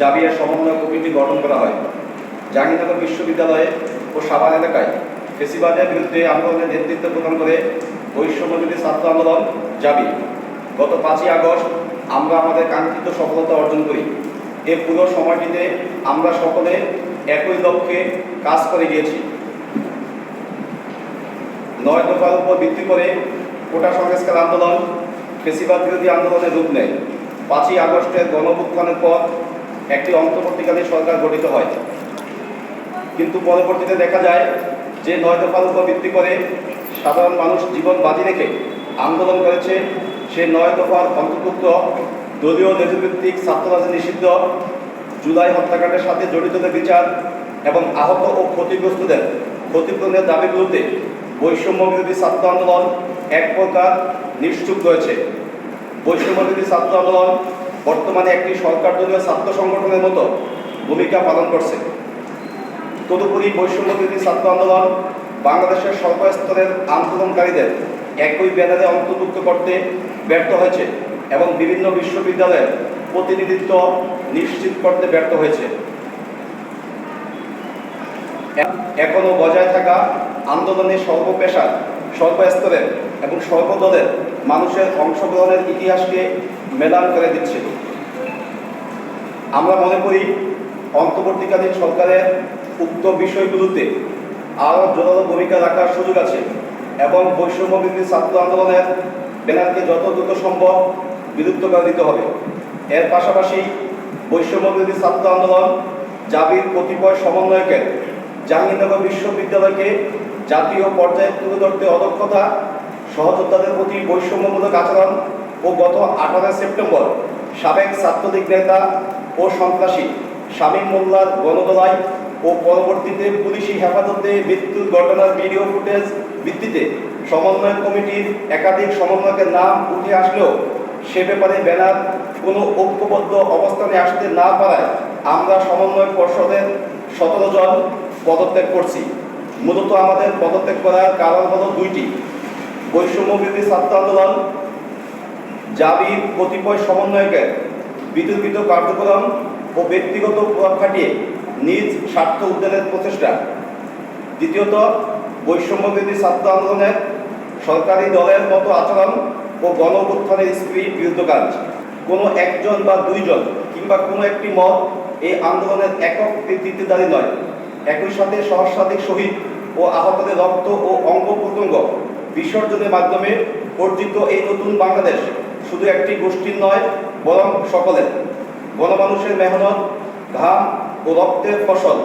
জাবিয়া সমন্বয় কমিটি গঠন করা হয়। জাহাঙ্গীরনগর বিশ্ববিদ্যালয়ে ও সাভার এলাকায় ফেসিবাদের বিরুদ্ধে আন্দোলনের নেতৃত্ব প্রদান করে বৈষম্যবিরোধী ছাত্র আন্দোলন জাবি। গত পাঁচই আগস্ট আমরা আমাদের কাঙ্ক্ষিত সফলতা অর্জন করি। এ পুরো সময়টিতে আমরা সকলে একই লক্ষ্যে কাজ করে গিয়েছি। নয় দফার উপর ভিত্তি করে কোটা সংস্কার আন্দোলন, ফেসিবাদ বিরোধী আন্দোলনের রূপ নেয়। পাঁচই আগস্টের গণভুত্থানের পর একটি অন্তর্বর্তীকালীন সরকার গঠিত হয়। কিন্তু পরবর্তীতে দেখা যায় যে নয় দফার উপর ভিত্তি করে সাধারণ মানুষ জীবন বাজি রেখে আন্দোলন করেছে, সে নয় দফার অন্তর্ভুক্ত দলীয় নেতৃভিত্তিক ছাত্ররাজে নিষিদ্ধ, জুলাই হত্যাকাণ্ডের সাথে জড়িতদের বিচার এবং আহত ও ক্ষতিগ্রস্তদের ক্ষতিপূরণের দাবিগুলোতে বৈষম্য বিরোধী ছাত্র আন্দোলন এক প্রকার নিশ্চুপ রয়েছে। বৈষম্য বিরোধী ছাত্র আন্দোলন বর্তমানে একটি সরকার দলীয় ছাত্র সংগঠনের মতো ভূমিকা পালন করছে। তদুপরি বৈষম্য বিরোধী ছাত্র আন্দোলন বাংলাদেশের সর্বস্তরের আন্দোলনকারীদের একই ব্যানারে অন্তর্ভুক্ত করতে ব্যর্থ হয়েছে এবং বিভিন্ন বিশ্ববিদ্যালয়ের প্রতিনিধিত্ব নিশ্চিত করতে ব্যর্থ হয়েছে। এ- এখনও বজায় থাকা আন্দোলনের সর্বপেশার সর্বস্তরের এবং স্বল্প সর্বদলের মানুষের অংশগ্রহণের ইতিহাসকে মেলান করে দিচ্ছে। আমরা মনে করি, অন্তর্বর্তীকালীন সরকারের উক্ত বিষয়গুলোতে আরও জোরালো ভূমিকা রাখার সুযোগ আছে এবং বৈষম্য বিরোধী ছাত্র আন্দোলনের ব্যানারকে যত দ্রুত সম্ভব বিলুপ্ত করে দিতে হবে। এর পাশাপাশি বৈষম্য বিরোধী ছাত্র আন্দোলন জাবির কতিপয় সমন্বয়কের জাহাঙ্গীরনগর বিশ্ববিদ্যালয়কে জাতীয় পর্যায়ে তুলে ধরতে অদক্ষতা সহযোদ্ধাদের প্রতি বৈষম্যমূলক আচরণ ও গত আঠারোই সেপ্টেম্বর সাবেক ছাত্রলীগ নেতা ও সন্ত্রাসী শামীম মোল্লার গণদোলায় ও পরবর্তীতে পুলিশি হেফাজতে মৃত্যুর ঘটনার ভিডিও ফুটেজ ভিত্তিতে সমন্বয় কমিটির একাধিক সমন্বয়কের নাম উঠে আসলেও সে ব্যাপারে ব্যানার কোনো ঐক্যবদ্ধ অবস্থানে আসতে না পারায় আমরা সমন্বয় পর্ষদের সতেরো জন পদত্যাগ করছি। মূলত আমাদের পদত্যাগ করার কারণ হলো দুইটি। বৈষম্য বিরোধী ছাত্র আন্দোলন, জাবির কতিপয় সমন্বয়কের বিতর্কিত কার্যক্রম ও ব্যক্তিগত প্রভাব খাটিয়ে নিজ স্বার্থ উদ্যানের প্রচেষ্টা। দ্বিতীয়ত, বৈষম্য বিরোধী ছাত্র আন্দোলনের সরকারি দলের মতো আচরণ ও গণ অভ্যুত্থানের স্ত্রীর বিরুদ্ধ কাজ। কোনো একজন বা দুইজন কিংবা কোনো একটি মত এই আন্দোলনের একক কৃতিত্বদারী নয়। একই সাথে সহস্রাধিক শহীদ ও আহতদের রক্ত ও অঙ্গ প্রত্যঙ্গ বিসর্জনের মাধ্যমে অর্জিত এই নতুন বাংলাদেশ শুধু একটি গোষ্ঠীর নয়, বরং সকলের। গণমানুষের মেহনত, ঘাম ও রক্তের ফসল।